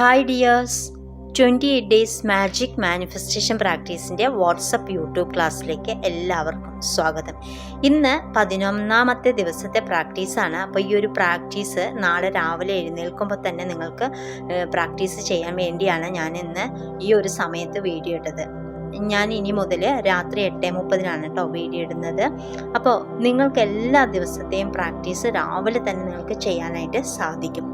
Hi dears twenty eight days magic manifestation പ്രാക്ടീസിന്റെ WhatsApp YouTube ക്ലാസ്സിലേക്ക് എല്ലാവർക്കും സ്വാഗതം. ഇന്ന് പതിനൊന്നാമത്തെ ദിവസത്തെ പ്രാക്ടീസാണ് അപ്പോൾ ഈ ഒരു പ്രാക്ടീസ് നാളെ രാവിലെ എഴുന്നേൽക്കുമ്പോൾ തന്നെ നിങ്ങൾക്ക് പ്രാക്ടീസ് ചെയ്യാൻ വേണ്ടിയാണ് ഞാൻ ഇന്ന് ഈ ഒരു സമയത്ത് വീഡിയോ ഇട്ടത്. ഞാൻ ഇനി മുതൽ രാത്രി എട്ട് മുപ്പതിനാണ് കേട്ടോ വീഡിയോ ഇടുന്നത്. അപ്പോൾ നിങ്ങൾക്ക് എല്ലാ ദിവസത്തെയും പ്രാക്ടീസ് രാവിലെ തന്നെ നിങ്ങൾക്ക് ചെയ്യാനായിട്ട് സാധിക്കും.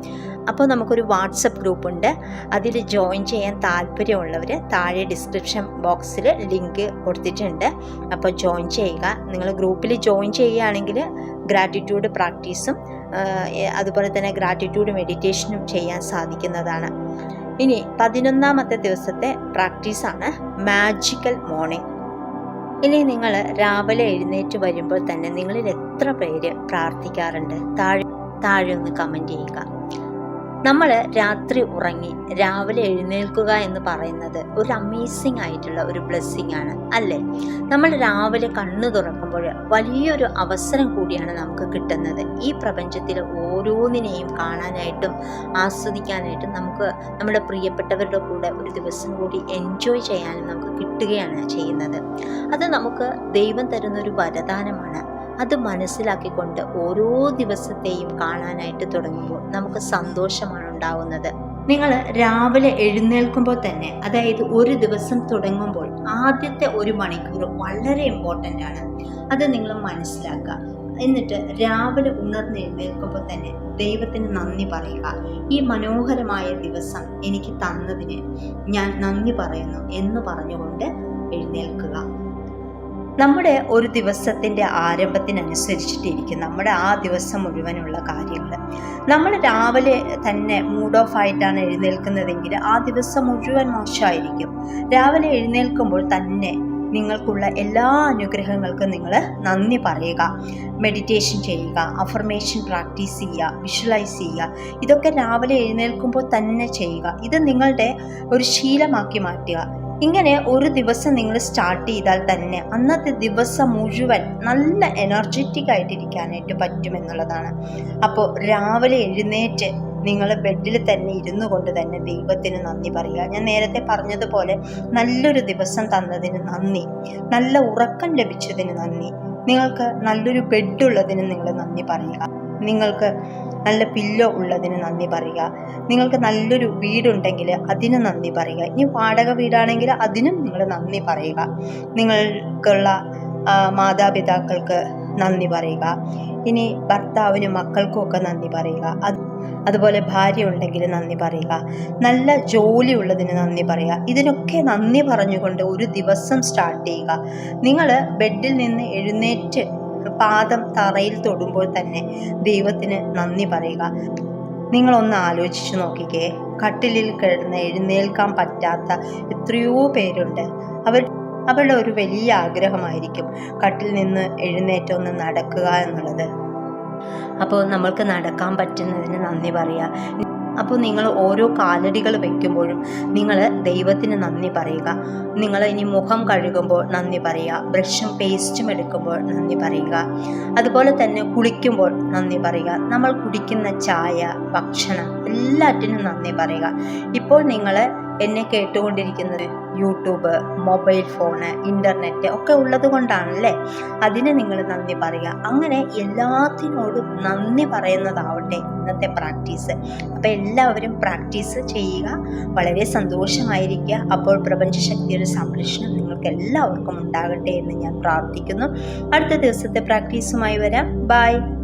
അപ്പോൾ നമുക്കൊരു വാട്സപ്പ് ഗ്രൂപ്പ് ഉണ്ട് അതിൽ ജോയിൻ ചെയ്യാൻ താല്പര്യമുള്ളവർ താഴെ ഡിസ്ക്രിപ്ഷൻ ബോക്സിൽ ലിങ്ക് കൊടുത്തിട്ടുണ്ട്. അപ്പോൾ ജോയിൻ ചെയ്യുക. നിങ്ങൾ ഗ്രൂപ്പിൽ ജോയിൻ ചെയ്യുകയാണെങ്കിൽ ഗ്രാറ്റിറ്റ്യൂഡ് പ്രാക്ടീസും അതുപോലെ തന്നെ ഗ്രാറ്റിറ്റ്യൂഡ് മെഡിറ്റേഷനും ചെയ്യാൻ സാധിക്കുന്നതാണ്. ഇനി പതിനൊന്നാമത്തെ ദിവസത്തെ പ്രാക്ടീസാണ് മാജിക്കൽ മോർണിംഗ് ഇനി നിങ്ങൾ രാവിലെ എഴുന്നേറ്റ് വരുമ്പോൾ തന്നെ നിങ്ങളിൽ എത്ര പേര് പ്രാർത്ഥിക്കാറുണ്ട്? താഴെ താഴെ ഒന്ന് കമന്റ് ചെയ്യുക. നമ്മൾ രാത്രി ഉറങ്ങി രാവിലെ എഴുന്നേൽക്കുക എന്ന് പറയുന്നത് ഒരു അമേസിംഗ് ആയിട്ടുള്ള ഒരു ബ്ലെസ്സിങ് ആണ് അല്ലേ? നമ്മൾ രാവിലെ കണ്ണു തുറക്കുമ്പോൾ വലിയൊരു അവസരം കൂടിയാണ് നമുക്ക് കിട്ടുന്നത്. ഈ പ്രപഞ്ചത്തിൽ ഓരോന്നിനെയും കാണാനായിട്ടും ആസ്വദിക്കാനായിട്ടും നമുക്ക് നമ്മുടെ പ്രിയപ്പെട്ടവരുടെ കൂടെ ഒരു ദിവസം കൂടി എൻജോയ് ചെയ്യാനും നമുക്ക് കിട്ടുകയാണ് ചെയ്യുന്നത്. അത് നമുക്ക് ദൈവം തരുന്ന ഒരു വരദാനമാണ്. അത് മനസ്സിലാക്കിക്കൊണ്ട് ഓരോ ദിവസത്തെയും കാണാനായിട്ട് തുടങ്ങുമ്പോൾ നമുക്ക് സന്തോഷമാണ് ഉണ്ടാവുന്നത്. നിങ്ങൾ രാവിലെ എഴുന്നേൽക്കുമ്പോൾ തന്നെ അതായത് ഒരു ദിവസം തുടങ്ങുമ്പോൾ ആദ്യത്തെ ഒരു മണിക്കൂർ വളരെ ഇമ്പോർട്ടന്റ് ആണ്. അത് നിങ്ങൾ മനസ്സിലാക്കുക. എന്നിട്ട് രാവിലെ ഉണർന്ന് എഴുന്നേൽക്കുമ്പോൾ തന്നെ ദൈവത്തിന് നന്ദി പറയുക. ഈ മനോഹരമായ ദിവസം എനിക്ക് തന്നതിന് ഞാൻ നന്ദി പറയുന്നു എന്ന് പറഞ്ഞുകൊണ്ട് എഴുന്നേൽക്കുക. നമ്മുടെ ഒരു ദിവസത്തിന്റെ ആരംഭത്തിനനുസരിച്ചിട്ടിരിക്കും നമ്മുടെ ആ ദിവസം മുഴുവനുള്ള കാര്യങ്ങൾ. നമ്മൾ രാവിലെ തന്നെ മൂഡ് ഓഫ് ആയിട്ടാണ് എഴുന്നേൽക്കുന്നതെങ്കിൽ ആ ദിവസം മുഴുവൻ മോശമായിരിക്കും. രാവിലെ എഴുന്നേൽക്കുമ്പോൾ തന്നെ നിങ്ങൾക്കുള്ള എല്ലാ അനുഗ്രഹങ്ങൾക്കും നിങ്ങൾ നന്ദി പറയുക. മെഡിറ്റേഷൻ ചെയ്യുക അഫർമേഷൻ പ്രാക്ടീസ് ചെയ്യുക വിഷ്വലൈസ് ചെയ്യുക. ഇതൊക്കെ രാവിലെ എഴുന്നേൽക്കുമ്പോൾ തന്നെ ചെയ്യുക. ഇത് നിങ്ങളുടെ ഒരു ശീലമാക്കി മാറ്റുക. ഇങ്ങനെ ഒരു ദിവസം നിങ്ങൾ സ്റ്റാർട്ട് ചെയ്താൽ തന്നെ അന്നത്തെ ദിവസം മുഴുവൻ നല്ല എനർജറ്റിക് ആയിട്ടിരിക്കാനായിട്ട് പറ്റുമെന്നുള്ളതാണ് അപ്പോൾ രാവിലെ എഴുന്നേറ്റ് നിങ്ങൾ ബെഡിൽ തന്നെ ഇരുന്നു കൊണ്ട് തന്നെ ദൈവത്തിന് നന്ദി പറയുക. ഞാൻ നേരത്തെ പറഞ്ഞതുപോലെ നല്ലൊരു ദിവസം തന്നതിന് നന്ദി. നല്ല ഉറക്കം ലഭിച്ചതിന് നന്ദി. നിങ്ങൾക്ക് നല്ലൊരു ബെഡുള്ളതിന് നിങ്ങൾ നന്ദി പറയുക. നിങ്ങൾക്ക് നല്ല പില്ലോ ഉള്ളതിന് നന്ദി പറയുക. നിങ്ങൾക്ക് നല്ലൊരു വീടുണ്ടെങ്കിൽ അതിന് നന്ദി പറയുക. ഇനി വാടക വീടാണെങ്കിൽ അതിനും നിങ്ങൾ നന്ദി പറയുക. നിങ്ങൾക്കുള്ള മാതാപിതാക്കൾക്ക് നന്ദി പറയുക. ഇനി ഭർത്താവിനും മക്കൾക്കും ഒക്കെ നന്ദി പറയുക. അത് അതുപോലെ ഭാര്യ ഉണ്ടെങ്കിൽ നന്ദി പറയുക. നല്ല ജോലി ഉള്ളതിന് നന്ദി പറയുക. ഇതിനൊക്കെ നന്ദി പറഞ്ഞുകൊണ്ട് ഒരു ദിവസം സ്റ്റാർട്ട് ചെയ്യുക. നിങ്ങൾ ബെഡിൽ നിന്ന് എഴുന്നേറ്റ് പാദം തറയിൽ തൊടുമ്പോൾ തന്നെ ദൈവത്തിന് നന്ദി പറയുക. നിങ്ങളൊന്ന് ആലോചിച്ച് നോക്കിക്കേ. കട്ടിലിൽ കിടന്ന് എഴുന്നേൽക്കാൻ പറ്റാത്ത എത്രയോ പേരുണ്ട്. അവർ അവരുടെ ഒരു വലിയ ആഗ്രഹമായിരിക്കും കട്ടിൽ നിന്ന് എഴുന്നേറ്റൊന്ന് നടക്കുക എന്നുള്ളത്. അപ്പോൾ നമ്മൾക്ക് നടക്കാൻ പറ്റുന്നതിന് നന്ദി പറയുക. അപ്പോൾ നിങ്ങൾ ഓരോ കാലടികൾ വയ്ക്കുമ്പോഴും നിങ്ങൾ ദൈവത്തിന് നന്ദി പറയുക. നിങ്ങൾ ഇനി മുഖം കഴുകുമ്പോൾ നന്ദി പറയുക. ബ്രഷും പേസ്റ്റും എടുക്കുമ്പോൾ നന്ദി പറയുക. അതുപോലെ തന്നെ കുളിക്കുമ്പോൾ നന്ദി പറയുക. നമ്മൾ കുടിക്കുന്ന ചായ ഭക്ഷണം എല്ലാറ്റിനും നന്ദി പറയുക. ഇപ്പോൾ നിങ്ങൾ എന്നെ കേട്ടുകൊണ്ടിരിക്കുന്നത് യൂട്യൂബ് മൊബൈൽ ഫോണ് ഇന്റർനെറ്റ് ഒക്കെ ഉള്ളത് കൊണ്ടാണല്ലേ? അതിന് നിങ്ങൾ നന്ദി പറയുക. അങ്ങനെ എല്ലാത്തിനോടും നന്ദി പറയുന്നതാവട്ടെ ഇന്നത്തെ പ്രാക്ടീസ്. അപ്പോൾ എല്ലാവരും പ്രാക്ടീസ് ചെയ്യുക. വളരെ സന്തോഷമായിരിക്കുക. അപ്പോൾ പ്രപഞ്ചശക്തിയുടെ സംരക്ഷണം നിങ്ങൾക്ക് എല്ലാവർക്കും ഉണ്ടാകട്ടെ എന്ന് ഞാൻ പ്രാർത്ഥിക്കുന്നു. അടുത്ത ദിവസത്തെ പ്രാക്ടീസുമായി വരാം. ബായ്